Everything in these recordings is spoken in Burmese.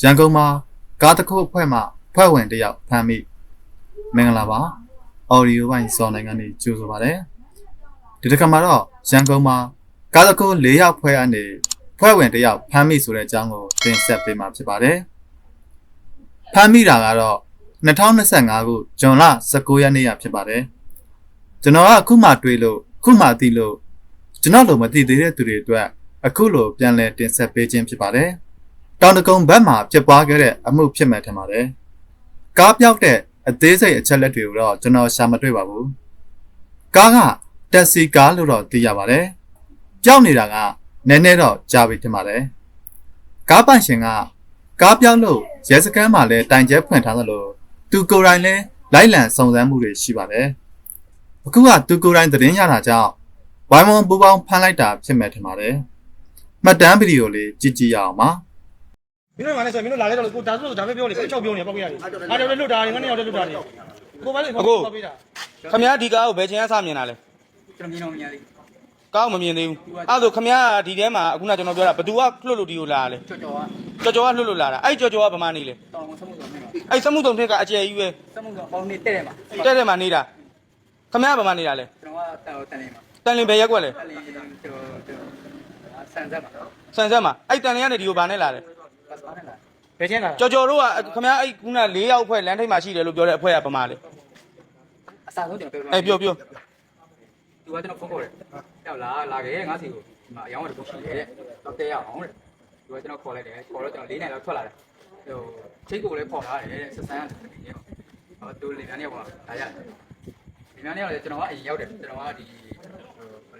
ရန်ကုန်မှာကားတစ်ခုအဖွဲ့မှဖွဲ့ဝင်တစ်ယောက်ဖမ်းမိမင်္ဂလာပါအော်ဒီယိုပိုင်းစော်နိုင်ငံနေကြိုဆိုပါရစေဒီတစ်ခါမှာတော့ရန်ကုန်မှာကားတစ်ခု၄ယောက်ဖွဲ့အနေဖွဲ့ဝင်တစ်ယောက်ဖမ်းမိဆိုတဲ့အကြောင်းကိုတင်ဆက်ပေးမှာဖြစ်ပါတယ်ဖမ်းမိတာကတော့2025ခုဇွန်လ19ရက်နေ့ရဖြစ်ပါတယ်ကျွန်တော်ကအခုမှတွေးလို့အခုမှသိလို့ကျွန်တော်လိုမသိသေးတဲ့သူတွေအတွက်အခုလိုပြန်လည်တင်ဆက်ပေးခြင်းဖြစ်ပါတယ် တောင်တကုံဘက်မှာဖြစ်ပွားခဲ့တဲ့အမှုဖြစ်မှန်ထင်ပါတယ်။ကားပြောက်တဲ့အသေးစိတ်အချက်လက်တွေကိုတော့ကျွန်တော်ရှာမတွေ့ပါဘူး။ကားကတက်စီကားလို့တော့သိရပါတယ်။ပြောက်နေတာကနည်းနည်းတော့ကြာပြီထင်ပါတယ်။ကားပိုင်ရှင်ကကားပြောက်လို့ရဲစခန်းမှာလည်းတိုင်ကျဲဖွင့်ထားသလိုသူကိုယ်တိုင်လည်းလိုက်လံစုံစမ်းမှုတွေရှိပါတယ်။အခုကသူကိုယ်တိုင်သတင်းရတာကြောင့်ဝိုင်းဝန်းပူပေါင်းဖမ်းလိုက်တာဖြစ်မှန်ထင်ပါတယ်။မှတ်တမ်းဗီဒီယိုလေးကြည့်ကြည့်ရအောင်ပါ။ မင်းတို့ကလည်းဆိုရင်မင်းတို့လာလဲတော့ကိုဒါဆိုဒါပဲပြောနေကိုချောက်ပြောနေပေါ့ပြရတယ်အားတော့လွတ်တာတွေငါနဲ့ရောက်လွတ်တာတွေကိုပဲလေကိုပေးတာခမရဒီကားကိုဘယ်ချိန်ကစမြင်တာလဲကျွန်တော်မြင်တော့မြင်ရတယ်ကားကိုမမြင်သေးဘူးအဲ့ဒါဆိုခမရဒီထဲမှာအခုနကကျွန်တော်ပြောတာဘသူကလွတ်လို့ဒီကိုလာလဲကြော်ကြော်ကကြော်ကြော်ကလွတ်လို့လာတာအဲ့ကြော်ကြော်ကဗမာနေလဲတောင်းဆမှုဆောင်နေမှာအဲ့စမှုတုံထက်ကအကျယ်ကြီးပဲဆမှုဆောင်ပေါင်းနေတဲ့တယ်မှာတဲ့တဲ့မှာနေတာခမရဗမာနေတာလဲကျွန်တော်ကတန်တန်နေမှာတန်လင်ဘယ်ရက်ကွက်လဲအဲ့လေကျွန်တော်ကျွန်တော်ဆန်ဆက်မှာဆန်ဆက်မှာအဲ့တန်လင်ကနေဒီကိုဗာနဲ့လာလဲပတ်စပါနဲ့လား ဘယ်ချင်းလာကြော်ကြော်တို့ကခမရအဲ့ခုန၄ယောက်အဖွဲ့လမ်းထိပ်မှာရှိတယ်လို့ပြောတဲ့အဖွဲ့ကဗမာလဲအစားဆုံးကျွန်တော်ပြောအဲ့ပြောပြောသူကကျွန်တော်ဖုန်းခေါ်တယ်ရောက်လာလာခဲ့ငါစီကိုဒီမှာအယောင်းတစ်ခုရှိတယ်တဲ့တော့တဲရအောင်တဲ့သူကကျွန်တော်ခေါ်လိုက်တယ်ခေါ်တော့ကျွန်တော်၄နိုင်လောက်ထွက်လာတယ်ဟိုချိတ်ကိုလည်းခေါ်လာတယ်တဲ့ဆက်ဆန်းရတယ်ဟောသူလင်မြန်းနေပါဒါရလင်မြန်းနေရတယ်ကျွန်တော်ကအရင်ရောက်တယ်ကျွန်တော်ကဒီ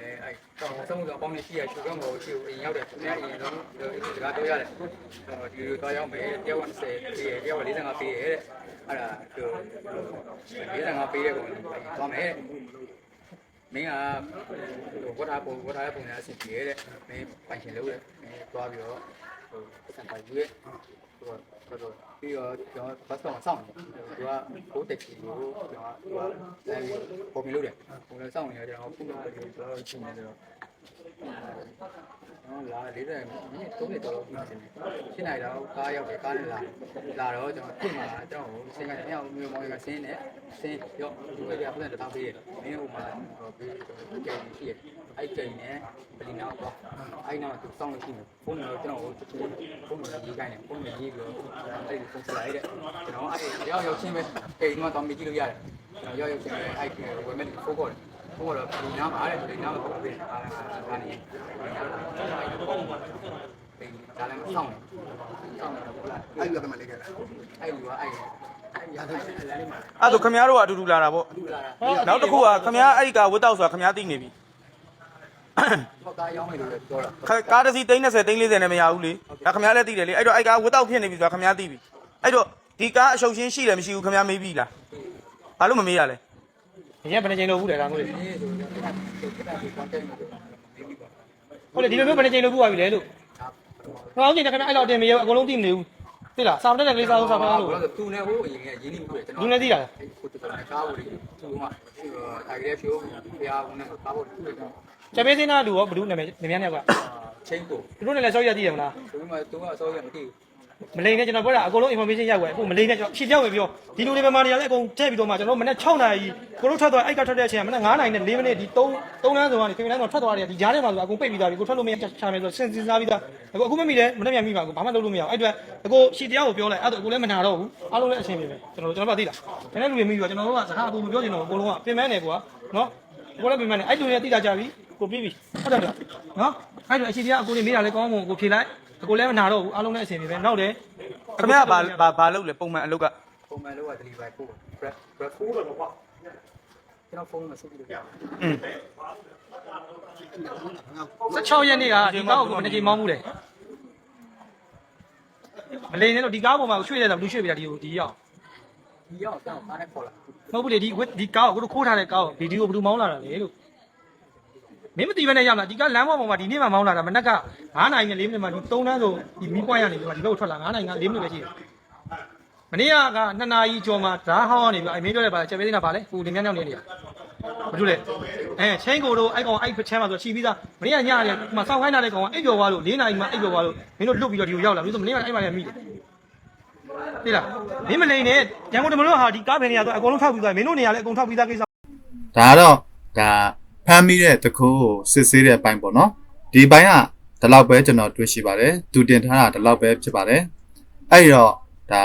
ဟိုလေအဲ့တော့ဆမှုဆောင်ပေါင်းနေရှိရရှုကမောရှိကိုအရင်ရောက်တယ်သူကအရင်ဆုံးဒီကားတော့ရတယ်ဟိုဒီလိုတော့ရောက်မယ်တယောက်30ပေးရတယောက်45ပေးရတဲ့အဲ့ဒါသူ45ပေးရကုန်သွားမယ်မင်းကဟိုဝတ်ထားပုံဝတ်ထားတဲ့ပုံစံအဆင်ပြေတဲ့မင်းပိုင်ရှင်လုပ်တယ်မင်းသွားပြီးတော့ဟိုစံပိုင်ယူရဲ့ ဟိုတော့ပြီးတော့ကျွန်တော်ဘတ်တော့စောင့်တယ်သူကဘိုးတက်ကြီးကိုကျွန်တော်ကလည်းပုံမြလုပ်တယ်ပုံလည်းစောင့်နေတယ်ကျွန်တော်ခုနကကျွန်တော်ရှင်းနေတယ် တော့လာလေးတယ်မင်းသုံးနေတော့ပြီးနေတယ်ရှင်းနိုင်တော့ကားရောက်တယ်ကားနဲ့လာလာတော့ကျွန်တော်ပြင်มาကျွန်တော်စင်ကမြောက်မျိုးမောင်ကစင်းနဲ့စင်းရောဒီကပြန်ပြန်တောင်းပေးတယ်မင်းဟိုမှာဟိုပြီးကြိမ်ရှိတယ်အဲ့ကြိမ်နဲ့ပလီနာတော့အဲ့နောက်သူစောင့်လို့ရှိတယ်ဖုန်းတော့ကျွန်တော်ဟိုဖုန်းနဲ့ရေးခိုင်းတယ်ဖုန်းနဲ့ရေးပြီးတော့အဲ့ဒီဖုန်းဆက်လိုက်တဲ့ကျွန်တော်အဲ့ရောက်ရောက်ချင်းပဲအိမ်မှာတော့မြည်ကြည့်လို့ရတယ်ကျွန်တော်ရောက်ရောက်ချင်းပဲအဲ့ဝယ်မဲ့ဖုန်းခေါ်တယ် ဖုန်းကတော့ပလီနာမှာတဲ့ပလီနာမှာတော့ပြင်အားအားနေဒါလည်းမဆောင်ဘူးစောင့်နေတော့လားအဲ့ဒီကမှလေးခဲ့တာအဲ့လူကအဲ့ရတဲ့လမ်းလေးမှာအဲ့ဒါဆိုခမရတို့ကအတူတူလာတာပေါ့လူလာတာနောက်တစ်ခုကခမရအဲ့ဒီကားဝတ်တော့ဆိုတာခမရသိနေပြီဟောကားရောင်းမယ်လို့လည်းပြောတာကားတစ်စီး30 30 40နဲ့မရဘူးလေဒါခမရလည်းသိတယ်လေအဲ့တော့အဲ့ကားဝတ်တော့ဖြစ်နေပြီဆိုတာခမရသိပြီအဲ့တော့ဒီကားအရှုပ်ရှင်းရှိတယ်မရှိဘူးခမရမေးပြီလားဘာလို့မမေးရလဲ ဒီရက်ဘယ်နှချိန်လို့ဘူးတယ်ဒါမျိုးလေဒီနေ့ဆိုတော့ဒီကဒီ content ကိုမေးပြီးပါဟုတ်လေဒီလိုမျိုးဘယ်နှချိန်လို့ဘူးပါပြီလေလို့ဟောင်းချိန်တခါအဲ့တော့တင်မရအကုန်လုံးသိမနေဘူးသိလားစာမတက်တဲ့ကလေးစာလုံးစာဖမ်းလို့သူနဲ့ဟိုအရင်ကရင်းနှီးမှုတွေကျွန်တော်လူနဲ့သိတာကိုတူတယ်ကားဖို့တွေသူကတာဂရက်ရှိုးဖျားဝင်နဲ့ကားဖို့တူတယ်ချက်ပေးစင်းသားလူရောဘလူးနာမည်နည်းများများကချင်းကိုသူတို့နဲ့လည်းစောက်ရသိတယ်မလားဆိုမှသူကအစောရမသိဘူး မလိန်နဲ့ကျွန်တော်ပြောတာအကုန်လုံး information ရောက်ွယ်အခုမလိန်နဲ့ကျွန်တော်ဖြည့်ပြောက်ဝင်ပြောဒီလူတွေပဲမာနေရလဲအကုန်ထည့်ပြီးတော့မှကျွန်တော်မနေ့6နာရီကိုတို့ထွက်သွားအဲ့ကထွက်တဲ့အချိန်ကမနေ့9နာရီနဲ့4မိနစ်ဒီ3 3လမ်းဆိုကနေခင်ဗျားတို့ထွက်သွားတယ်ဒီကြားထဲမှာဆိုအကုန်ပိတ်ပြီးသားပြီကိုထွက်လို့မရချာမယ်ဆိုစဉ်းစားပြီးသားအခုအခုမမိလဲမနေ့ပြန်မိပါဘူးဘာမှလုပ်လို့မရအောင်အဲ့အတွက်အခုရှီတရားကိုပြောလိုက်အဲ့တော့အခုလည်းမနာတော့ဘူးအားလုံးလည်းအဆင်ပြေပဲကျွန်တော်ကျွန်တော်ပြောသိလားကျွန်တော်လူတွေမိပြီးတော့ကျွန်တော်တို့ကစကားအပူမပြောချင်တော့အကုန်လုံးကပြင်မဲနေကွာနော်ကိုလည်းပြင်မဲနေအဲ့လူတွေသိတာကြပြီကိုပြီးပြီဟုတ်တယ်မလားနော်အဲ့တော့အရှီတရားအကိုလေးမိတာလည်းကောင်းမွန်ကိုဖြေလိုက် အကိုလည်းမနာတော့ဘူးအားလုံးလည်းအဆင်ပြေပဲနောက်တယ်ခမရဘာဘာဘာလုပ်လဲပုံမှန်အလုပ်ကပုံမှန်လို့က delivery ပို့ grab grab ပို့တော့ပေါ့ကျွန်တော်ဖုန်းမဆက်ပြီးလို့ရတယ်อืม16ရက်နေ့ကဒီကားကိုမနေ့ကမောင်းမှုတယ်မလိန်နဲ့တော့ဒီကားပေါ်မှာရွှေ့ရတာဘူးရွှေ့ပြတာဒီကိုဒီရောက်ဒီရောက်တော့ကားနဲ့ခေါ်လာမဟုတ်ဘူးလေဒီဒီကားကိုတို့ခိုးထားတဲ့ကားကိုဗီဒီယိုဘယ်သူမောင်းလာတာလဲလို့ မင်းမသိဘဲနဲ့ရောက်လာဒီကားလမ်းပေါ်မှာဒီနေ့မှမောင်းလာတာမနက်က9နိုင်နဲ့4မိနစ်မှဒီ3တန်းဆိုဒီမီးပွိုင်းရနေပြီးမှဒီဘက်ကိုထွက်လာ9နိုင်က4မိနစ်ပဲရှိတယ်မနေ့က2နာရီကျော်မှာဓာတ်ဟောင်းကနေပြီးအမင်းပြောတယ်ပါချက်ပေးနေတာပါလေကိုလင်းမြန်းမြောင်းနေနေတာဘာလို့လဲအဲချင်းကိုတို့အဲ့ကောင်အဲ့ချမ်းမှာဆိုချီပြီးသားမနေ့ကညရတယ်ဒီမှာစောင်းခိုင်းထားတဲ့ကောင်ကအိပ်ပျော်သွားလို့4နာရီမှအိပ်ပျော်သွားလို့မင်းတို့လွတ်ပြီးတော့ဒီကိုရောက်လာပြီးဆိုမနေ့ကအဲ့မှာလည်းမိတယ်သိလားမင်းမလိန်နဲ့ရန်ကုန်တမလို့ဟာဒီကားဘယ်နေရာတော့အကုန်လုံးထောက်ပြီးသွားမင်းတို့နေရာလည်းအကုန်ထောက်ပြီးသားကိစ္စဒါကတော့ဒါ ဖမ်းမိတဲ့တကူကိုစစ်ဆေးတဲ့အပိုင်းပေါ့နော်ဒီပိုင်းကဒီလောက်ပဲကျွန်တော်တွေ့ရှိပါတယ်သူတင်ထားတာဒီလောက်ပဲဖြစ်ပါတယ်အဲ့တော့ဒါ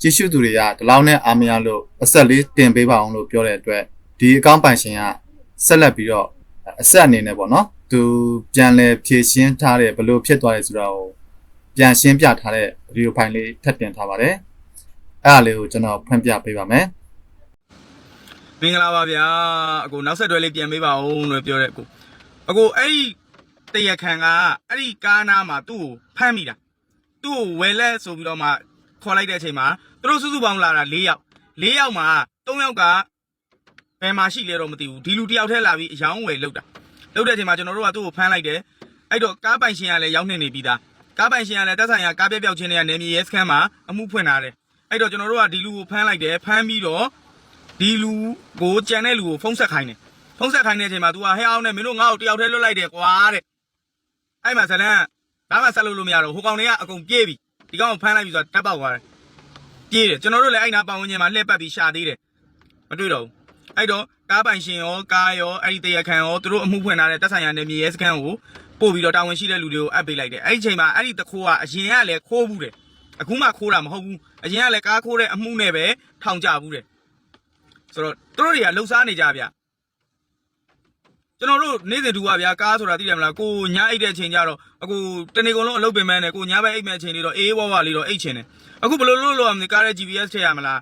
ကြည့်ရှုသူတွေကဒီလောက်နဲ့အာမရလို့အဆက်လေးတင်ပေးပါအောင်လို့ပြောတဲ့အတွက်ဒီအကောင့်ပိုင်ရှင်ကဆက်လက်ပြီးတော့အဆက်အနေနဲ့ပေါ့နော်သူပြန်လဲဖြည့်ရှင်းထားတဲ့ဘယ်လိုဖြစ်သွားလဲဆိုတာကိုပြန်ရှင်းပြထားတဲ့ဗီဒီယိုဖိုင်လေးထပ်တင်ထားပါတယ်အဲ့ဒါလေးကိုကျွန်တော်ဖွင့်ပြပေးပါမယ် မင်္ဂလာပါဗျာအကိုနောက်ဆက်တွဲလေးပြန်ပေးပါဦးလို့ပြောတဲ့အကိုအကိုအဲ့ဒီတရခန်ကအဲ့ဒီကားနာမှာသူ့ကိုဖမ်းမိတာသူ့ကိုဝယ်လက်ဆိုပြီးတော့မှခေါ်လိုက်တဲ့အချိန်မှာသူတို့စုစုပေါင်းလာတာ၄ယောက်၄ယောက်မှာ၃ယောက်ကဘယ်မှာရှိလဲတော့မသိဘူးဒီလူတစ်ယောက်ထဲလာပြီးအယောင်းဝယ်လောက်တာလောက်တဲ့အချိန်မှာကျွန်တော်တို့ကသူ့ကိုဖမ်းလိုက်တယ်အဲ့တော့ကားပိုင်ရှင်ကလည်းရောက်နေနေပြီးသားကားပိုင်ရှင်ကလည်းတက်ဆိုင်ရာကားပြပြောက်ချင်းတွေကနေမြေရဲစခန်းမှာအမှုဖွင့်ထားတယ်အဲ့တော့ကျွန်တော်တို့ကဒီလူကိုဖမ်းလိုက်တယ်ဖမ်းပြီးတော့ ဒီလူကိုကြံတဲ့လူကိုဖုံးဆက်ခိုင်းတယ်ဖုံးဆက်ခိုင်းတဲ့အချိန်မှာ तू ကဟဲအောင်နဲ့မင်းတို့ငါ့ကိုတယောက်တည်းလွတ်လိုက်တယ်ကွာတဲ့အဲ့မှာဇလန်ဒါမှဆက်လို့လို့မရတော့ဟိုကောင်တွေကအကုန်ပြေးပြီဒီကောင်ကိုဖမ်းလိုက်ပြီဆိုတော့တက်ပေါက်သွားတယ်ပြေးတယ်ကျွန်တော်တို့လည်းအဲ့နာပတ်ဝန်းကျင်မှာလှည့်ပတ်ပြီးရှာသေးတယ်မတွေ့တော့ဘူးအဲ့တော့ကားပိုင်ရှင်ရောကားရောအဲ့ဒီတရခန်ရောသူတို့အမှုဖွင့်ထားတဲ့တက်ဆိုင်ရာနယ်မြေရဲစခန်းကိုပို့ပြီးတော့တာဝန်ရှိတဲ့လူတွေကိုအပ်ပေးလိုက်တယ်အဲ့ဒီအချိန်မှာအဲ့ဒီတခိုးကအရင်ကလည်းခိုးဘူးတယ်အခုမှခိုးတာမဟုတ်ဘူးအရင်ကလည်းကားခိုးတဲ့အမှုနဲ့ပဲထောင်ကြဘူးတယ် ဆိုတော့သူတို့တွေကလှုပ်ရှားနေကြဗျကျွန်တော်တို့နေ့စဉ်တူပါဗျာကားဆိုတာသိတယ်မလားကိုညအိတ်တဲ့အချိန်ကျတော့အခုတနေ့ကုန်လုံးအလုပ်ပင်မန်းနဲ့ကိုညဘက်အိတ်မဲ့အချိန်လေးတော့အေးဝဝလေးတော့အိတ်ချင်တယ်အခုဘယ်လိုလုပ်လို့ရမလဲကားရဲ့ GPS ထည့်ရမလား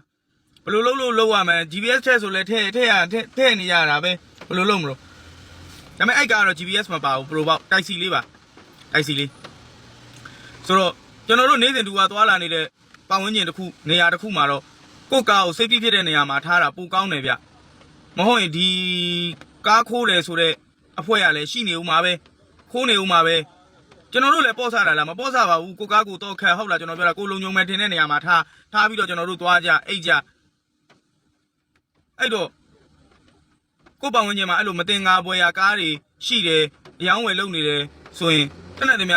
ဘယ်လိုလုပ်လို့လုပ်ရမလဲ GPS ထည့်ဆိုလဲထည့်ထည့်ရထည့်ထည့်နေရတာပဲဘယ်လိုလုပ်မလို့ဒါပေမဲ့အိတ်ကတော့ GPS မပါဘူးပရိုပေါက်တိုက်စီလေးပါတိုက်စီလေးဆိုတော့ကျွန်တော်တို့နေ့စဉ်တူပါသွားလာနေတဲ့ပတ်ဝန်းကျင်တစ်ခုနေရာတစ်ခုမှာတော့ ကိုယ့်ကားကို safety ဖြစ်တဲ့နေရာမှာထားတာပိုကောင်းတယ်ဗျမဟုတ်ရင်ဒီကားခိုးတယ်ဆိုတော့အဖွဲ့ရလည်းရှိနေဦးမှာပဲခိုးနေဦးမှာပဲကျွန်တော်တို့လည်းပေါ့ဆတာလားမပေါ့ဆပါဘူးကိုကားကိုတော့ခက်ဟုတ်လားကျွန်တော်ပြောတာကိုလုံုံမဲ့ထင်တဲ့နေရာမှာထားထားပြီးတော့ကျွန်တော်တို့သွားကြအိတ်ကြအဲ့တော့ကိုယ့်ပတ်ဝန်းကျင်မှာအဲ့လိုမတင်ငါပွဲရကားတွေရှိတယ်အယောင်းဝယ်လုပ်နေတယ်ဆိုရင်တနက်တည်းမြ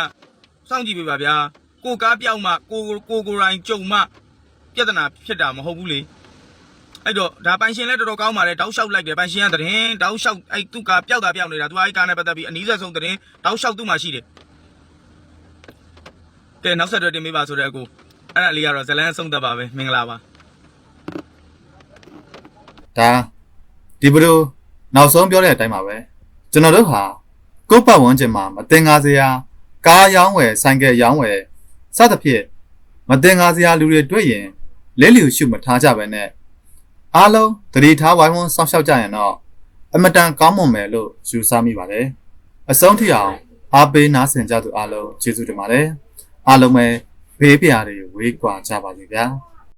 စောင့်ကြည့်ပေးပါဗျာကိုကားပြောက်မှကိုကိုကိုယ်တိုင်ကြုံမှ ပြဿနာဖြစ်တာမဟုတ်ဘူးလေအဲ့တော့ဒါပိုင်ရှင်လည်းတော်တော်ကောင်းပါလေတောက်လျှောက်လိုက်တယ်ပိုင်ရှင်ကသတင်းတောက်လျှောက်အဲ့သူကပျောက်တာပျောက်နေတာသူအဲ့ကားနဲ့ပတ်သက်ပြီးအနည်းဆက်ဆုံးသတင်းတောက်လျှောက်သူ့မှာရှိတယ်ကဲနောက်ဆက်တွဲတင်ပေးပါဆိုတဲ့အကိုအဲ့ဒါလေးကတော့ဇလန်းအဆုံးသက်ပါပဲမင်္ဂလာပါဒါဒီဘလိုနောက်ဆုံးပြောတဲ့အတိုင်းပါပဲကျွန်တော်တို့ဟာကိုယ့်ပတ်ဝန်းကျင်မှာမတင်ကားစရာကားရောင်းဝယ်ဆိုင်ကယ်ရောင်းဝယ်စသဖြင့်မတင်ကားစရာလူတွေတွေ့ရင် လဲလျူရှုမထားကြပဲနဲ့အားလုံးသတိထားဝိုင်းဝန်းစောင့်ရှောက်ကြရင်တော့အမတန်ကောင်းမွန်မယ်လို့ယူဆမိပါတယ်အဆုံးထိအောင်အားပေးနားဆင်ကြသူအားလုံးကျေးဇူးတင်ပါတယ်အားလုံးပဲဘေးပြားတွေဝေးကွာကြပါစေဗျာ